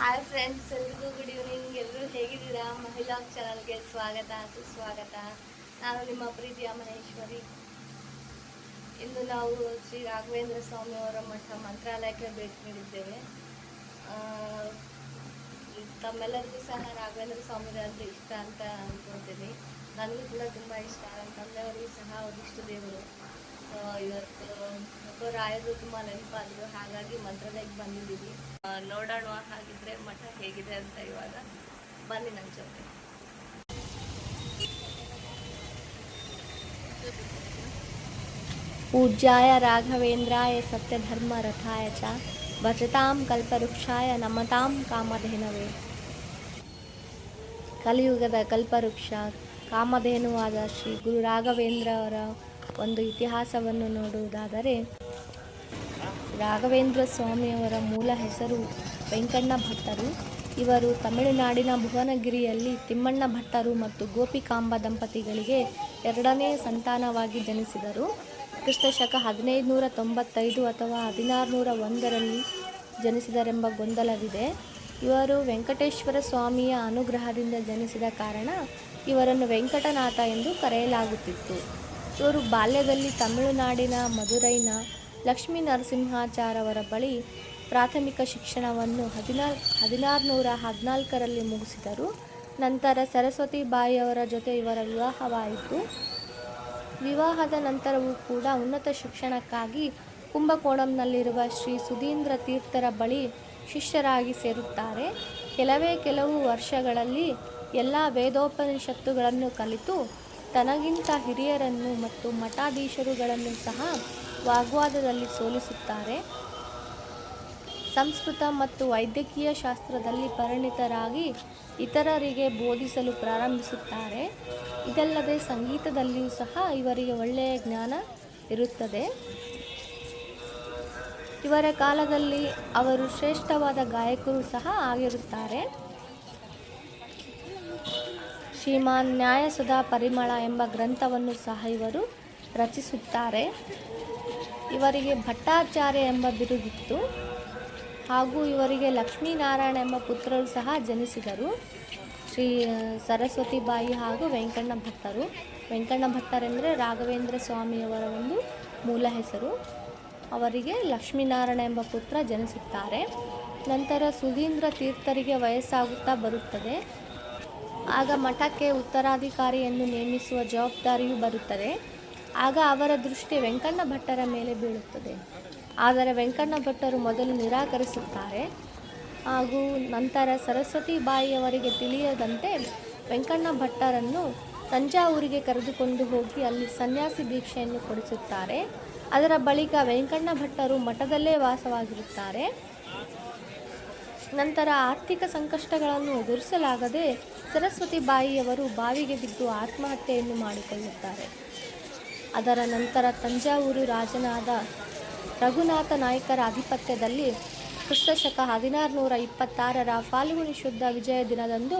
Hi friends ಎಲ್ರಿಗೂ good evening ಎಲ್ಲರೂ ಹೇಗಿದ್ದೀರಾ? ಮಹಿಳಾ ಚಾನಲ್ಗೆ ಸ್ವಾಗತ, ಸುಸ್ವಾಗತ. ನಾನು ನಿಮ್ಮ ಪ್ರೀತಿಯ ಮಹೇಶ್ವರಿ. ಇಂದು ನಾವು ಶ್ರೀ ರಾಘವೇಂದ್ರ ಸ್ವಾಮಿ ಅವರ ಮಠ ಮಂತ್ರಾಲಯಕ್ಕೆ ಭೇಟಿ ನೀಡಿದ್ದೇವೆ. ತಮ್ಮೆಲ್ಲರಿಗೂ ಸಹ ರಾಘವೇಂದ್ರ ಸ್ವಾಮಿ ಅಂದ್ರೆ ಇಷ್ಟ ಅಂತ ಅಂದ್ಕೊಳ್ತೀನಿ ನನಗೂ ಕೂಡ ತುಂಬ ಇಷ್ಟ. ನನ್ನ ತಂದೆಯವರಿಗೂ ಸಹ ಅವರಿಷ್ಟು ದೇವರು. ಇವತ್ತು ಒಬ್ಬ ರಾಯರು ತುಂಬ ನೆನಪಾದ್ರು ಹಾಗಾಗಿ ಮಂತ್ರಾಲಯಕ್ಕೆ ಬಂದಿದ್ದೀವಿ ಆ, ನೋಡೋಣ ಹಾಗಿದ್ರೆ ಮಠ ಹೇಗಿದೆ ಅಂತ ಇವಾಗ ಬನ್ನಿ ನನ್ನ ಜೊತೆ ಪೂಜ್ಯಾಯ ರಾಘವೇಂದ್ರಾಯ ಸತ್ಯಧರ್ಮ ರಥಾಯ ಚ ಭಜತಾಂ ಕಲ್ಪವೃಕ್ಷಾಯ ನಮತಾಂ ಕಾಮಧೇನವೇ ಕಲಿಯುಗದ ಕಲ್ಪವೃಕ್ಷ ಕಾಮಧೇನುವಾದ ಶ್ರೀ ಗುರು ರಾಘವೇಂದ್ರ ಅವರ ಒಂದು ಇತಿಹಾಸವನ್ನು ನೋಡುವುದಾದರೆ ರಾಘವೇಂದ್ರ ಸ್ವಾಮಿಯವರ ಮೂಲ ಹೆಸರು ವೆಂಕಣ್ಣ ಭಟ್ಟರು. ಇವರು ತಮಿಳುನಾಡಿನ ಭುವನಗಿರಿಯಲ್ಲಿ ತಿಮ್ಮಣ್ಣ ಭಟ್ಟರು ಮತ್ತು ಗೋಪಿಕಾಂಬ ದಂಪತಿಗಳಿಗೆ ಎರಡನೇ ಸಂತಾನವಾಗಿ ಜನಿಸಿದರು. ಕ್ರಿಸ್ತಶಕ ಹದಿನೈದು ನೂರ ತೊಂಬತ್ತೈದು ಅಥವಾ ಹದಿನಾರು ನೂರ ಒಂದರಲ್ಲಿ ಜನಿಸಿದರೆಂಬ ಗೊಂದಲವಿದೆ. ಇವರು ವೆಂಕಟೇಶ್ವರ ಸ್ವಾಮಿಯ ಅನುಗ್ರಹದಿಂದ ಜನಿಸಿದ ಕಾರಣ ಇವರನ್ನು ವೆಂಕಟನಾಥ ಎಂದು ಕರೆಯಲಾಗುತ್ತಿತ್ತು. ಇವರು ಬಾಲ್ಯದಲ್ಲಿ ತಮಿಳುನಾಡಿನ ಮಧುರೈನ ಲಕ್ಷ್ಮೀ ನರಸಿಂಹಾಚಾರವರ ಬಳಿ ಪ್ರಾಥಮಿಕ ಶಿಕ್ಷಣವನ್ನು ಹದಿನಾಲ್ಕು ಹದಿನಾರುನೂರ ಹದಿನಾಲ್ಕರಲ್ಲಿ ಮುಗಿಸಿದರು. ನಂತರ ಸರಸ್ವತಿ ಬಾಯಿಯವರ ಜೊತೆ ಇವರ ವಿವಾಹವಾಯಿತು. ವಿವಾಹದ ನಂತರವೂ ಕೂಡ ಉನ್ನತ ಶಿಕ್ಷಣಕ್ಕಾಗಿ ಕುಂಭಕೋಣಂನಲ್ಲಿರುವ ಶ್ರೀ ಸುಧೀಂದ್ರ ತೀರ್ಥರ ಬಳಿ ಶಿಷ್ಯರಾಗಿ ಸೇರುತ್ತಾರೆ. ಕೆಲವೇ ಕೆಲವು ವರ್ಷಗಳಲ್ಲಿ ಎಲ್ಲ ವೇದೋಪನಿಷತ್ತುಗಳನ್ನು ಕಲಿತು ತನಗಿಂತ ಹಿರಿಯರನ್ನು ಮತ್ತು ಮಠಾಧೀಶರುಗಳನ್ನು ಸಹ ವಾಗ್ವಾದದಲ್ಲಿ ಸೋಲಿಸುತ್ತಾರೆ. ಸಂಸ್ಕೃತ ಮತ್ತು ವೈದ್ಯಕೀಯ ಶಾಸ್ತ್ರದಲ್ಲಿ ಪರಿಣಿತರಾಗಿ ಇತರರಿಗೆ ಬೋಧಿಸಲು ಪ್ರಾರಂಭಿಸುತ್ತಾರೆ. ಇದಲ್ಲದೆ ಸಂಗೀತದಲ್ಲಿಯೂ ಸಹ ಇವರಿಗೆ ಒಳ್ಳೆಯ ಜ್ಞಾನ ಇರುತ್ತದೆ. ಇವರ ಕಾಲದಲ್ಲಿ ಅವರು ಶ್ರೇಷ್ಠವಾದ ಗಾಯಕರು ಸಹ ಆಗಿರುತ್ತಾರೆ. ಶ್ರೀಮಾನ್ ನ್ಯಾಯಸುಧಾ ಪರಿಮಳ ಎಂಬ ಗ್ರಂಥವನ್ನು ಸಹ ಇವರು ರಚಿಸುತ್ತಾರೆ. ಇವರಿಗೆ ಭಟ್ಟಾಚಾರ್ಯ ಎಂಬ ಬಿರುದಿತ್ತು. ಹಾಗೂ ಇವರಿಗೆ ಲಕ್ಷ್ಮೀನಾರಾಯಣ ಎಂಬ ಪುತ್ರರು ಸಹ ಜನಿಸಿದರು. ಶ್ರೀ ಸರಸ್ವತಿ ಬಾಯಿ ಹಾಗೂ ವೆಂಕಣ್ಣ ಭಟ್ಟರು. ವೆಂಕಣ್ಣ ಭಟ್ಟರೆಂದರೆ ರಾಘವೇಂದ್ರ ಸ್ವಾಮಿಯವರ ಒಂದು ಮೂಲ ಹೆಸರು. ಅವರಿಗೆ ಲಕ್ಷ್ಮೀನಾರಾಯಣ ಎಂಬ ಪುತ್ರ ಜನಿಸುತ್ತಾರೆ. ನಂತರ ಸುಧೀಂದ್ರ ತೀರ್ಥರಿಗೆ ವಯಸ್ಸಾಗುತ್ತಾ ಬರುತ್ತದೆ. ಆಗ ಮಠಕ್ಕೆ ಉತ್ತರಾಧಿಕಾರಿಯನ್ನು ನೇಮಿಸುವ ಜವಾಬ್ದಾರಿಯೂ ಬರುತ್ತದೆ. ಆಗ ಅವರ ದೃಷ್ಟಿ ವೆಂಕಣ್ಣ ಭಟ್ಟರ ಮೇಲೆ ಬೀಳುತ್ತದೆ. ಆದರೆ ವೆಂಕಣ್ಣ ಭಟ್ಟರು ಮೊದಲು ನಿರಾಕರಿಸುತ್ತಾರೆ. ಹಾಗೂ ನಂತರ ಸರಸ್ವತಿ ಬಾಯಿಯವರಿಗೆ ತಿಳಿಯದಂತೆ ವೆಂಕಣ್ಣ ಭಟ್ಟರನ್ನು ತಂಜಾವೂರಿಗೆ ಕರೆದುಕೊಂಡು ಹೋಗಿ ಅಲ್ಲಿ ಸನ್ಯಾಸಿ ದೀಕ್ಷೆಯನ್ನು ಕೊಡಿಸುತ್ತಾರೆ. ಅದರ ಬಳಿಕ ವೆಂಕಣ್ಣ ಭಟ್ಟರು ಮಠದಲ್ಲೇ ವಾಸವಾಗಿರುತ್ತಾರೆ. ನಂತರ ಆರ್ಥಿಕ ಸಂಕಷ್ಟಗಳನ್ನು ಎದುರಿಸಲಾಗದೆ ಸರಸ್ವತಿ ಬಾಯಿಯವರು ಬಾವಿಗೆ ಬಿದ್ದು ಆತ್ಮಹತ್ಯೆಯನ್ನು ಮಾಡಿಕೊಳ್ಳುತ್ತಾರೆ. ಅದರ ನಂತರ ತಂಜಾವೂರು ರಾಜನಾದ ರಘುನಾಥ ನಾಯಕರ ಆಧಿಪತ್ಯದಲ್ಲಿ ಕ್ರಿಸ್ತಶಕ ಹದಿನಾರುನೂರ ಇಪ್ಪತ್ತಾರರ ಫಾಲ್ಗುಣಿ ಶುದ್ಧ ವಿಜಯ ದಿನದಂದು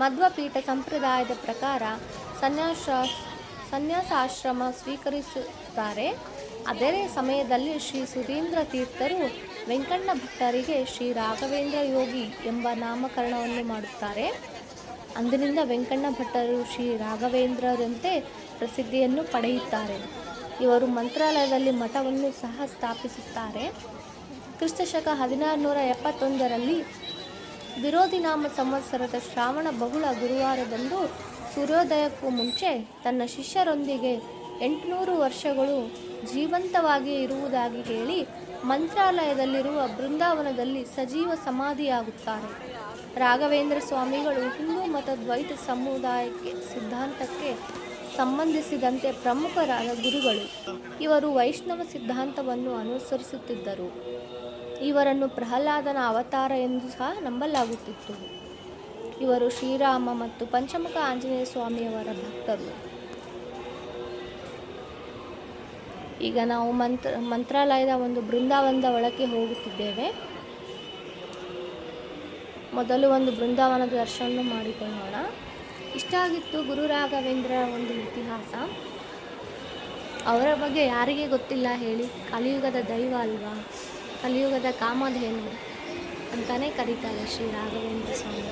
ಮಧ್ವಪೀಠ ಸಂಪ್ರದಾಯದ ಪ್ರಕಾರ ಸನ್ಯಾಸ ಸನ್ಯಾಸ ಆಶ್ರಮ ಸ್ವೀಕರಿಸುತ್ತಾರೆ. ಅದೇ ಸಮಯದಲ್ಲಿ ಶ್ರೀ ಸುಧೀಂದ್ರ ತೀರ್ಥರು ವೆಂಕಣ್ಣ ಭಟ್ಟರಿಗೆ ಶ್ರೀ ರಾಘವೇಂದ್ರ ಯೋಗಿ ಎಂಬ ನಾಮಕರಣವನ್ನು ಮಾಡುತ್ತಾರೆ. ಅಂದಿನಿಂದ ವೆಂಕಣ್ಣ ಭಟ್ಟರು ಶ್ರೀ ರಾಘವೇಂದ್ರರಂತೆ ಪ್ರಸಿದ್ಧಿಯನ್ನು ಪಡೆಯುತ್ತಾರೆ. ಇವರು ಮಂತ್ರಾಲಯದಲ್ಲಿ ಮಠವನ್ನು ಸಹ ಸ್ಥಾಪಿಸುತ್ತಾರೆ. ಕ್ರಿಸ್ತಶಕ ಹದಿನಾರುನೂರ ಎಪ್ಪತ್ತೊಂದರಲ್ಲಿ ವಿರೋಧಿ ನಾಮ ಸಂವತ್ಸರದ ಶ್ರಾವಣ ಬಹುಳ ಗುರುವಾರದಂದು ಸೂರ್ಯೋದಯಕ್ಕೂ ಮುಂಚೆ ತನ್ನ ಶಿಷ್ಯರೊಂದಿಗೆ ಎಂಟುನೂರು ವರ್ಷಗಳು ಜೀವಂತವಾಗಿ ಇರುವುದಾಗಿ ಹೇಳಿ ಮಂತ್ರಾಲಯದಲ್ಲಿರುವ ಬೃಂದಾವನದಲ್ಲಿ ಸಜೀವ ಸಮಾಧಿಯಾಗುತ್ತಾರೆ. ರಾಘವೇಂದ್ರ ಸ್ವಾಮಿಗಳು ಹಿಂದೂ ಮತ ದ್ವೈತ ಸಮುದಾಯಕ್ಕೆ ಸಿದ್ಧಾಂತಕ್ಕೆ ಸಂಬಂಧಿಸಿದಂತೆ ಪ್ರಮುಖರಾದ ಗುರುಗಳು. ಇವರು ವೈಷ್ಣವ ಸಿದ್ಧಾಂತವನ್ನು ಅನುಸರಿಸುತ್ತಿದ್ದರು. ಇವರನ್ನು ಪ್ರಹ್ಲಾದನ ಅವತಾರ ಎಂದು ಸಹ ನಂಬಲಾಗುತ್ತಿತ್ತು. ಇವರು ಶ್ರೀರಾಮ ಮತ್ತು ಪಂಚಮುಖ ಆಂಜನೇಯ ಸ್ವಾಮಿಯವರ ಭಕ್ತರು. ಈಗ ನಾವು ಮಂತ್ರ, ಮಂತ್ರಾಲಯದ ಒಂದು ಬೃಂದಾವನದ ಒಳಕ್ಕೆ ಹೋಗುತ್ತಿದ್ದೇವೆ. ಮೊದಲು ಒಂದು ಬೃಂದಾವನದ ದರ್ಶನ ಮಾಡಿಕೊಳ್ಳೋಣ. ಇಷ್ಟ ಆಗಿತ್ತು ಗುರು ರಾಘವೇಂದ್ರ ಒಂದು ಇತಿಹಾಸ. ಅವರ ಬಗ್ಗೆ ಯಾರಿಗೆ ಗೊತ್ತಿಲ್ಲ ಹೇಳಿ, ಕಲಿಯುಗದ ದೈವ ಅಲ್ವಾ? ಕಲಿಯುಗದ ಕಾಮಧೇನು ಅಂತಲೇ ಕರೀತಾರೆ ಶ್ರೀ ರಾಘವೇಂದ್ರ ಸ್ವಾಮಿ.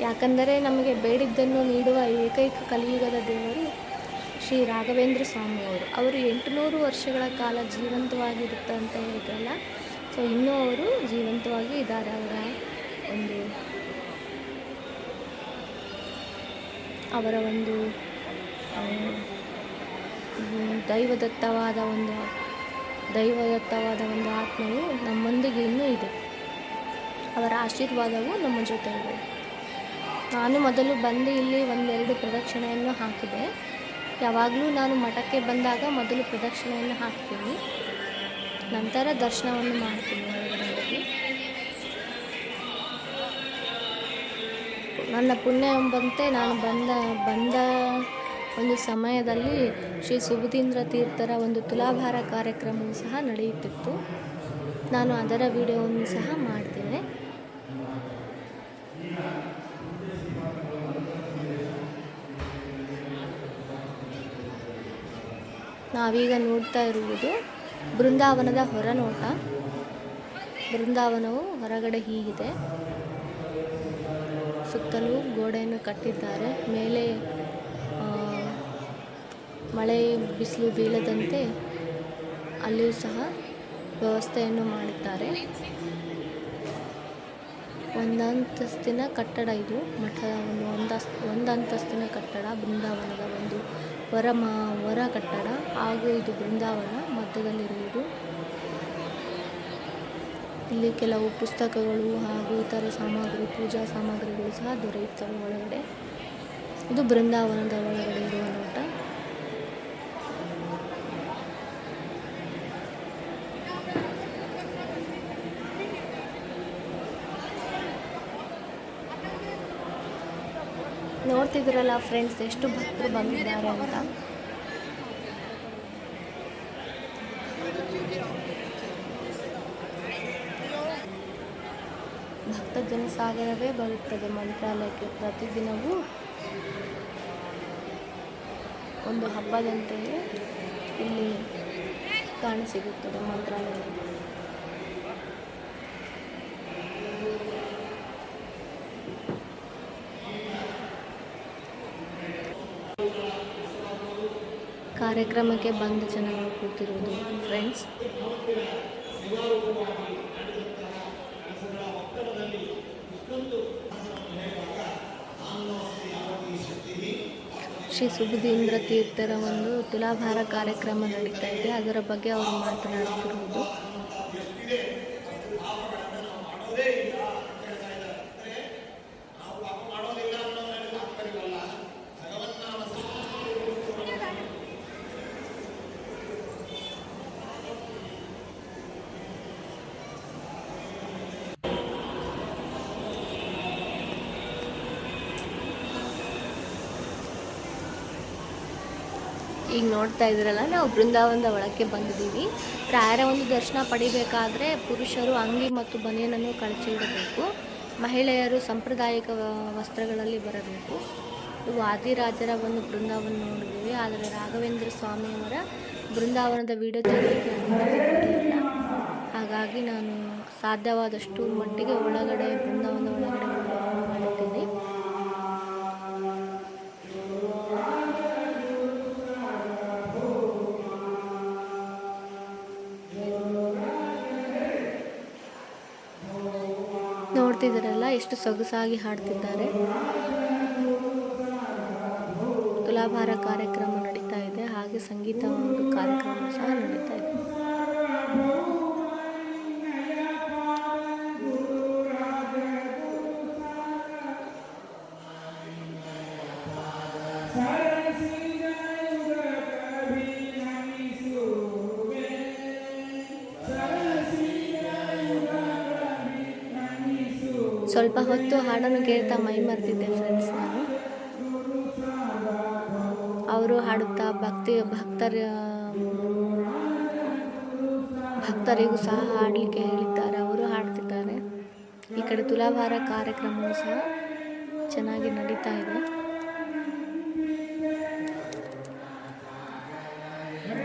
ಯಾಕಂದರೆ ನಮಗೆ ಬೇಡಿದ್ದನ್ನು ನೀಡುವ ಏಕೈಕ ಕಲಿಯುಗದ ದೇವರು ಶ್ರೀ ರಾಘವೇಂದ್ರ ಸ್ವಾಮಿಯವರು. ಅವರು ಎಂಟುನೂರು ವರ್ಷಗಳ ಕಾಲ ಜೀವಂತವಾಗಿರುತ್ತೆ ಅಂತ ಹೇಳಿದ್ರಲ್ಲ? ಸೊ ಇನ್ನೂ ಅವರು ಜೀವಂತವಾಗಿ ಇದ್ದಾರೆ ಅವರ ಒಂದು ಅವರ ಒಂದು ದೈವದತ್ತವಾದ ಒಂದು ದೈವದತ್ತವಾದ ಒಂದು ಆತ್ಮವು ನಮ್ಮೊಂದಿಗೆ ಇನ್ನೂ ಇದೆ. ಅವರ ಆಶೀರ್ವಾದವು ನಮ್ಮ ಜೊತೆ ಇದೆ. ನಾನು ಮೊದಲು ಬಂದು ಇಲ್ಲಿ ಒಂದೆರಡು ಪ್ರದಕ್ಷಿಣೆಯನ್ನು ಹಾಕಿದೆ. ಯಾವಾಗಲೂ ನಾನು ಮಠಕ್ಕೆ ಬಂದಾಗ ಮೊದಲು ಪ್ರದಕ್ಷಿಣೆಯನ್ನು ಹಾಕ್ತೀನಿ. ನಂತರ ದರ್ಶನವನ್ನು ಮಾಡ್ತೀನಿ ನನ್ನ ಪುಣ್ಯ ಎಂಬಂತೆ ನಾನು ಬಂದ ಬಂದ ಒಂದು ಸಮಯದಲ್ಲಿ ಶ್ರೀ ಸುಬುಧೀಂದ್ರ ತೀರ್ಥರ ಒಂದು ತುಲಾಭಾರ ಕಾರ್ಯಕ್ರಮವು ಸಹ ನಡೆಯುತ್ತಿತ್ತು. ನಾನು ಅದರ ವಿಡಿಯೋವನ್ನು ಸಹ ಮಾಡ್ತೇನೆ. ನಾವೀಗ ನೋಡ್ತಾ ಇರುವುದು ಬೃಂದಾವನದ ಹೊರನೋಟ. ಬೃಂದಾವನವು ಹೊರಗಡೆ ಹೀಗಿದೆ. ಸುತ್ತಲೂ ಗೋಡೆಯನ್ನು ಕಟ್ಟಿದ್ದಾರೆ. ಮೇಲೆ ಮಳೆ ಬಿಸಿಲು ಬೀಳದಂತೆ ಅಲ್ಲಿಯೂ ಸಹ ವ್ಯವಸ್ಥೆಯನ್ನು ಮಾಡಿದ್ದಾರೆ. ಒಂದಂತಸ್ತಿನ ಕಟ್ಟಡ ಇದು. ಮಠದ ಒಂದು ಒಂದಂತಸ್ತಿನ ಕಟ್ಟಡ ಬೃಂದಾವನದ ಒಂದು ವರ ಮಾ ವರ ಕಟ್ಟಡ ಹಾಗೂ ಇದು ಬೃಂದಾವನ ಮಧ್ಯದಲ್ಲಿರುವುದು. ಇಲ್ಲಿ ಕೆಲವು ಪುಸ್ತಕಗಳು ಹಾಗೂ ಇತರ ಸಾಮಗ್ರಿ, ಪೂಜಾ ಸಾಮಗ್ರಿಗಳು ಸಹ ದೊರೆಯುತ್ತವೆ ಒಳಗಡೆ. ಇದು ಬೃಂದಾವನದ ಒಳಗಡೆ ಇರುವ ನೋಟ. ನೋಡ್ತಿದ್ದೀರಲ್ಲ ಫ್ರೆಂಡ್ಸ್ ಎಷ್ಟು ಭಕ್ತರು ಬಂದಿದ್ದಾರೆ ಅಂತ. ಭಕ್ತ ಜನಸಾಗರವೇ ಬರುತ್ತದೆ ಮಂತ್ರಾಲಯಕ್ಕೆ ಪ್ರತಿದಿನವೂ. ಒಂದು ಹಬ್ಬದಂತೆಯೇ ಇಲ್ಲಿ ಕಾಣಸಿಗುತ್ತದೆ ಮಂತ್ರಾಲಯ ಕಾರ್ಯಕ್ರಮಕ್ಕೆ ಬಂದ ಜನಗಳು ಕೂತಿರುವುದು ಫ್ರೆಂಡ್ಸ್ ಶ್ರೀ ಸುಬುಧೀಂದ್ರ ತೀರ್ಥರ ಒಂದು ತುಲಾಭಾರ ಕಾರ್ಯಕ್ರಮ ನಡೀತಾ ಇದೆ. ಅದರ ಬಗ್ಗೆ ಅವರು ಮಾತನಾಡುತ್ತಿರುವುದು. ಈಗ ನೋಡ್ತಾ ಇದ್ದೀರಲ್ಲ ನಾವು ಬೃಂದಾವನದ ಒಳಕ್ಕೆ ಬಂದಿದ್ದೀವಿ. ರಾಯರ ಒಂದು ದರ್ಶನ ಪಡಿಬೇಕಾದ್ರೆ ಪುರುಷರು ಅಂಗಿ ಮತ್ತು ಬನಿಯನನ್ನು ಕಳಚಿಡಬೇಕು. ಮಹಿಳೆಯರು ಸಾಂಪ್ರದಾಯಿಕ ವಸ್ತ್ರಗಳಲ್ಲಿ ಬರಬೇಕು. ಇವು ಆದಿರಾಜರ ಒಂದು ಬೃಂದಾವನ ನೋಡಿದ್ದೀವಿ. ಆದರೆ ರಾಘವೇಂದ್ರ ಸ್ವಾಮಿಯವರ ಬೃಂದಾವನದ ವಿಡಿಯೋ ತೆಗೆದಕ್ಕೆ ಹಾಗಾಗಿ ನಾನು ಸಾಧ್ಯವಾದಷ್ಟು ಮಟ್ಟಿಗೆ ಒಳಗಡೆ ಬೃಂದಾವನ ಒಳಗಡೆ ಎಷ್ಟು ಸೊಗಸಾಗಿ ಹಾಡ್ತಿದ್ದಾರೆ. ತುಲಾಭಾರ ಕಾರ್ಯಕ್ರಮ ನಡೀತಾ ಇದೆ. ಹಾಗೆ ಸಂಗೀತ ಒಂದು ಕಾರ್ಯಕ್ರಮ ಸಹ ನಡೀತಾ ಇದೆ. ಹಾಡನ್ನು ಕೇಳ್ತಾ ಮೈ ಮರೆತಿದ್ದೆ ಫ್ರೆಂಡ್ಸ್ ನಾನು. ಅವರು ಹಾಡುತ್ತಾ ಭಕ್ತಿ, ಭಕ್ತರ, ಭಕ್ತರಿಗೂ ಸಹ ಹಾಡಲಿಕ್ಕೆ ಹೇಳಿದ್ದಾರೆ. ಅವರು ಹಾಡ್ತಿದ್ದಾರೆ. ಈ ಕಡೆ ತುಲಾಭಾರ ಕಾರ್ಯಕ್ರಮವೂ ಸಹ ಚೆನ್ನಾಗಿ ನಡೀತಾ ಇದೆ.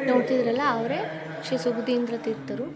ನೋಡ್ತಿದ್ರಲ್ಲ, ಅವರೇ ಶ್ರೀ ಸುಗುದೀಂದ್ರ ತೀರ್ಥರು.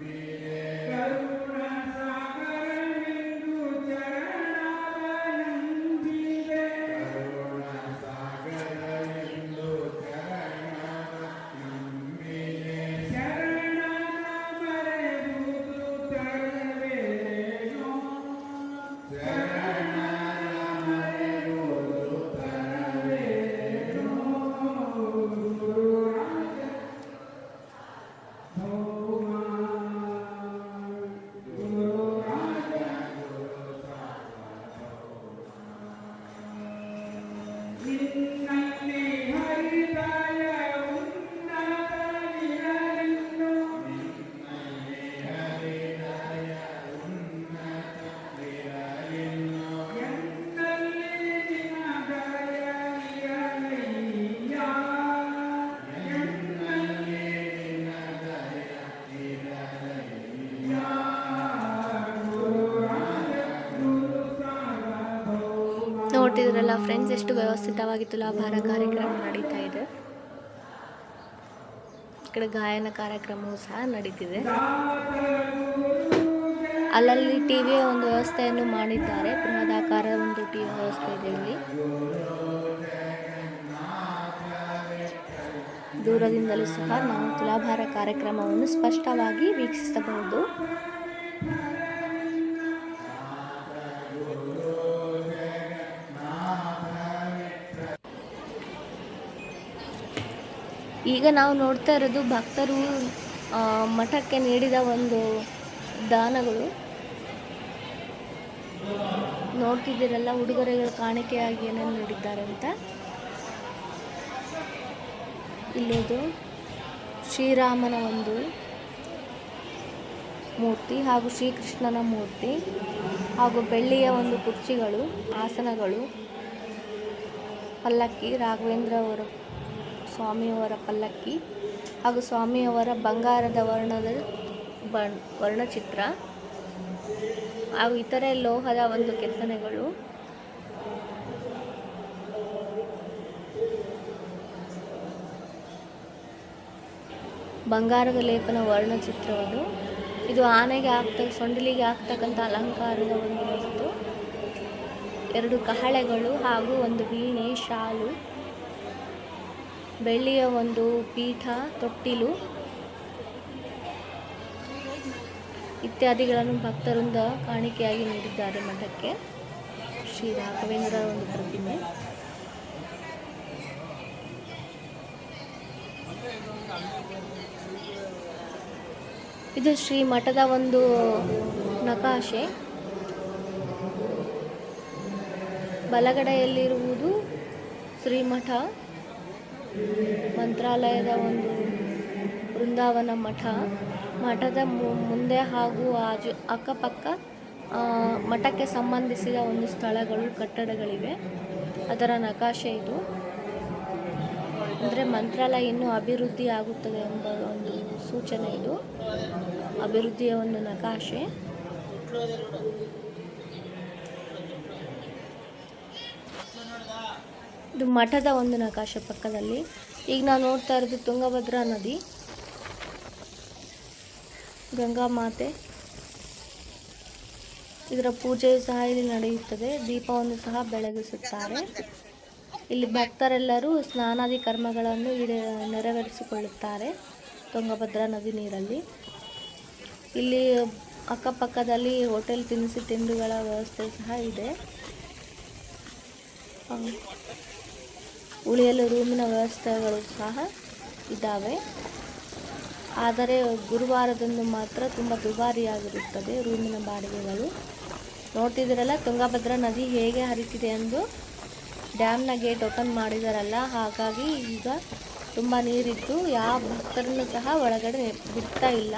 ನೋಡ್ತಿದ್ರಲ್ಲ ಫ್ರೆಂಡ್ಸ್ ಎಷ್ಟು ವ್ಯವಸ್ಥಿತವಾಗಿ ತುಲಾಭಾರ ಕಾರ್ಯಕ್ರಮ ನಡೀತಾ ಇದೆ. ಈ ಕಡೆ ಗಾಯನ ಕಾರ್ಯಕ್ರಮವೂ ಸಹ ನಡೀತಿದೆ. ಅಲ್ಲಲ್ಲಿ ಟಿವಿಯ ಒಂದು ವ್ಯವಸ್ಥೆಯನ್ನು ಮಾಡಿದ್ದಾರೆ. ಬೃಹದಾಕಾರದ ಒಂದು ಟಿವಿ ವ್ಯವಸ್ಥೆ ಇದೆ ಇಲ್ಲಿ. ದೂರದಿಂದಲೂ ಸಹ ನಾವು ತುಲಾಭಾರ ಕಾರ್ಯಕ್ರಮವನ್ನು ಸ್ಪಷ್ಟವಾಗಿ ವೀಕ್ಷಿಸಬಹುದು. ಈಗ ನಾವು ನೋಡ್ತಾ ಇರೋದು ಭಕ್ತರು ಮಠಕ್ಕೆ ನೀಡಿದ ಒಂದು ದಾನಗಳು. ನೋಡ್ತಿದ್ದೀರಲ್ಲ, ಉಡುಗೊರೆಗಳು ಕಾಣಿಕೆಯಾಗಿ ಏನೇನು ನೀಡಿದ್ದಾರೆ ಅಂತ. ಇಲ್ಲೋದು ಶ್ರೀರಾಮನ ಒಂದು ಮೂರ್ತಿ ಹಾಗೂ ಶ್ರೀಕೃಷ್ಣನ ಮೂರ್ತಿ ಹಾಗೂ ಬೆಳ್ಳಿಯ ಒಂದು ಕುರ್ಚಿಗಳು, ಆಸನಗಳು, ಪಲ್ಲಕ್ಕಿ, ರಾಘವೇಂದ್ರ ಅವರ ಸ್ವಾಮಿಯವರ ಪಲ್ಲಕ್ಕಿ ಹಾಗೂ ಸ್ವಾಮಿಯವರ ಬಂಗಾರದ ವರ್ಣದ ಬಣ್, ವರ್ಣಚಿತ್ರ ಹಾಗೂ ಇತರೆ ಲೋಹದ ಒಂದು ಕೆತ್ತನೆಗಳು. ಬಂಗಾರದ ಲೇಪನ ವರ್ಣಚಿತ್ರವದು ಇದು ಆನೆಗೆ ಆಗ್ತ, ಸೊಂಡಿಲಿಗೆ ಆಗ್ತಕ್ಕಂಥ ಅಲಂಕಾರದ ಒಂದು ವಸ್ತು. ಎರಡು ಕಹಳೆಗಳು ಹಾಗೂ ಒಂದು ವೀಣೆ, ಶಾಲು. ಬೆಳ್ಳಿಯ ಒಂದು ಪೀಠ, ತೊಟ್ಟಿಲು ಇತ್ಯಾದಿಗಳನ್ನು ಭಕ್ತರಿಂದ ಕಾಣಿಕೆಯಾಗಿ ನೀಡಿದ್ದಾರೆ ಮಠಕ್ಕೆ. ಶ್ರೀ ರಾಘವೇಂದ್ರ ಒಂದು ಪ್ರತಿಮೆ. ಇದು ಶ್ರೀ ಮಠದ ಒಂದು ನಕಾಶೆ. ಬಲಗಡೆಯಲ್ಲಿರುವುದು ಶ್ರೀಮಠ. ಮಂತ್ರಾಲಯದ ಒಂದು ಬೃಂದಾವನ ಮಠ. ಮಠದ ಮುಂದೆ ಹಾಗೂ ಆಜು, ಅಕ್ಕಪಕ್ಕ ಮಠಕ್ಕೆ ಸಂಬಂಧಿಸಿದ ಒಂದು ಸ್ಥಳಗಳು, ಕಟ್ಟಡಗಳಿವೆ. ಅದರ ನಕಾಶೆ ಇದು. ಅಂದರೆ ಮಂತ್ರಾಲಯ ಇನ್ನೂ ಅಭಿವೃದ್ಧಿ ಆಗುತ್ತದೆ ಎಂಬ ಒಂದು ಸೂಚನೆ ಇದು. ಅಭಿವೃದ್ಧಿಯ ಒಂದು ನಕಾಶೆ. ಇದು ಮಠದ ಒಂದು ನಕಾಶೆ ಪಕ್ಕದಲ್ಲಿ. ಈಗ ನಾವು ನೋಡ್ತಾ ಇರೋದು ತುಂಗಭದ್ರಾ ನದಿ. ಗಂಗಾ ಮಾತೆ. ಇದರ ಪೂಜೆಯು ಸಹ ಇಲ್ಲಿ ನಡೆಯುತ್ತದೆ. ದೀಪವನ್ನು ಸಹ ಬೆಳಗಿಸುತ್ತಾರೆ. ಇಲ್ಲಿ ಭಕ್ತರೆಲ್ಲರೂ ಸ್ನಾನಾದಿ ಕರ್ಮಗಳನ್ನು ನೆರವೇರಿಸಿಕೊಳ್ಳುತ್ತಾರೆ ತುಂಗಭದ್ರಾ ನದಿ ನೀರಲ್ಲಿ. ಇಲ್ಲಿ ಅಕ್ಕಪಕ್ಕದಲ್ಲಿ ಹೋಟೆಲ್ ತಿನಿಸಿ ತಿಂಡಿಗಳ ವ್ಯವಸ್ಥೆ ಸಹ ಇದೆ. ಉಳಿಯಲು ರೂಮಿನ ವ್ಯವಸ್ಥೆಗಳು ಸಹ ಇದ್ದಾವೆ. ಆದರೆ ಗುರುವಾರದಂದು ಮಾತ್ರ ತುಂಬ ದುಬಾರಿಯಾಗಿರುತ್ತದೆ ರೂಮಿನ ಬಾಡಿಗೆಗಳು. ನೋಡ್ತಿದ್ದೀರಲ್ಲ ತುಂಗಭದ್ರಾ ನದಿ ಹೇಗೆ ಹರಿತಿದೆ ಎಂದು ಡ್ಯಾಮ್ನ ಗೇಟ್ ಓಪನ್ ಮಾಡಿದಾರಲ್ಲ, ಹಾಗಾಗಿ ಈಗ ತುಂಬ ನೀರಿದ್ದು ಯಾವ ಭಕ್ತರನ್ನು ಸಹ ಒಳಗಡೆ ಬಿಡ್ತಾ ಇಲ್ಲ.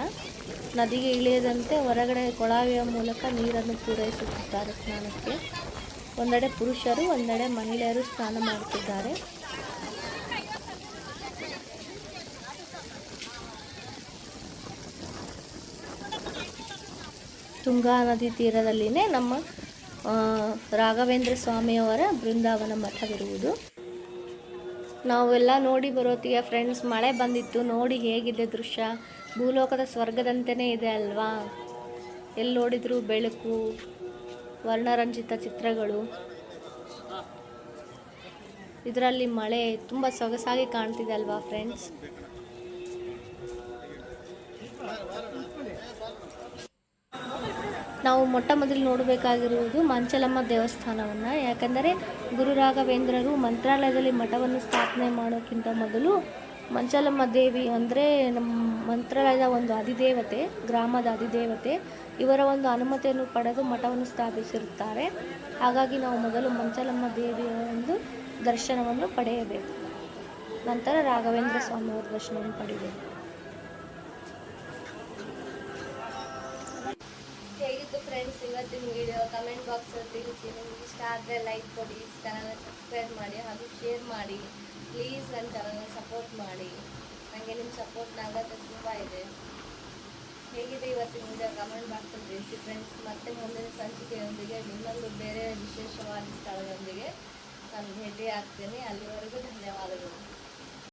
ನದಿಗೆ ಇಳಿಯದಂತೆ ಹೊರಗಡೆ ಕೊಳಾವಿಯ ಮೂಲಕ ನೀರನ್ನು ಪೂರೈಸುತ್ತಿದ್ದಾರೆ ಸ್ನಾನಕ್ಕೆ. ಒಂದೆಡೆ ಪುರುಷರು, ಒಂದೆಡೆ ಮಹಿಳೆಯರು ಸ್ನಾನ ಮಾಡುತ್ತಿದ್ದಾರೆ. ತುಂಗಾ ನದಿ ತೀರದಲ್ಲಿನೇ ನಮ್ಮ ರಾಘವೇಂದ್ರ ಸ್ವಾಮಿಯವರ ಬೃಂದಾವನ ಮಠವಿರುವುದು. ನಾವೆಲ್ಲ ನೋಡಿ ಬರೋತ್ತಿಗೆ ಫ್ರೆಂಡ್ಸ್ ಮಳೆ ಬಂದಿತ್ತು, ನೋಡಿ ಹೇಗಿದೆ ದೃಶ್ಯ. ಭೂಲೋಕದ ಸ್ವರ್ಗದಂತೆಯೇ ಇದೆ ಅಲ್ವಾ? ಎಲ್ಲಿ ನೋಡಿದ್ರು ಬೆಳಕು, ವರ್ಣರಂಜಿತ ಚಿತ್ರಗಳು. ಇದರಲ್ಲಿ ಮಳೆ ತುಂಬ ಸೊಗಸಾಗಿ ಕಾಣ್ತಿದೆ ಅಲ್ವಾ ಫ್ರೆಂಡ್ಸ್ ನಾವು ಮೊಟ್ಟ ಮೊದಲು ನೋಡಬೇಕಾಗಿರುವುದು ಮಂಚಲಮ್ಮ ದೇವಸ್ಥಾನವನ್ನು. ಯಾಕಂದರೆ ಗುರು ರಾಘವೇಂದ್ರರು ಮಂತ್ರಾಲಯದಲ್ಲಿ ಮಠವನ್ನು ಸ್ಥಾಪನೆ ಮಾಡೋಕ್ಕಿಂತ ಮೊದಲು ಮಂಚಲಮ್ಮ ದೇವಿ ಅಂದರೆ ನಮ್ಮ ಮಂತ್ರಾಲಯದ ಒಂದು ಅಧಿದೇವತೆ, ಗ್ರಾಮದ ಅಧಿದೇವತೆ. ಇವರ ಒಂದು ಅನುಮತಿಯನ್ನು ಪಡೆದು ಮಠವನ್ನು ಸ್ಥಾಪಿಸಿರುತ್ತಾರೆ. ಹಾಗಾಗಿ ನಾವು ಮೊದಲು ಮಂಚಲಮ್ಮ ದೇವಿಯ ಒಂದು ದರ್ಶನವನ್ನು ಪಡೆಯಬೇಕು. ನಂತರ ರಾಘವೇಂದ್ರ ಸ್ವಾಮಿಯವರ ದರ್ಶನವನ್ನು ಪಡೆಯಬೇಕು. ಫ್ರೆಂಡ್ಸ್ ಇವತ್ತಿನ ವಿಡಿಯೋ ಕಮೆಂಟ್ ಬಾಕ್ಸಲ್ಲಿ ತಿಳಿಸಿ. ನಿಮ್ಗೆ ಇಷ್ಟ ಆದರೆ ಲೈಕ್ ಕೊಡಿ ಚಾನಲ್ನ ಸಬ್ಸ್ಕ್ರೈಬ್ ಮಾಡಿ ಹಾಗೂ ಶೇರ್ ಮಾಡಿ. ಪ್ಲೀಸ್ ನನ್ನ ಚಾನಲ್ನ ಸಪೋರ್ಟ್ ಮಾಡಿ. ನನಗೆ ನಿಮ್ಮ ಸಪೋರ್ಟ್ ಅಗತ್ಯ ತುಂಬ ಇದೆ. ಹೇಗಿದೆ ಇವತ್ತಿನ ವಿಡಿಯೋ ಕಮೆಂಟ್ ಬಾಕ್ಸಲ್ಲಿ ತಿಳಿಸಿ ಫ್ರೆಂಡ್ಸ್ ಮತ್ತೆ ಮುಂದಿನ ಸಂಚಿಕೆಯೊಂದಿಗೆ ಇನ್ನೊಂದು ಬೇರೆ ವಿಶೇಷವಾದ ಸ್ಥಳದೊಂದಿಗೆ ನಾನು ಭೇಟಿ ಆಗ್ತೇನೆ ಅಲ್ಲಿವರೆಗೂ ಧನ್ಯವಾದಗಳು.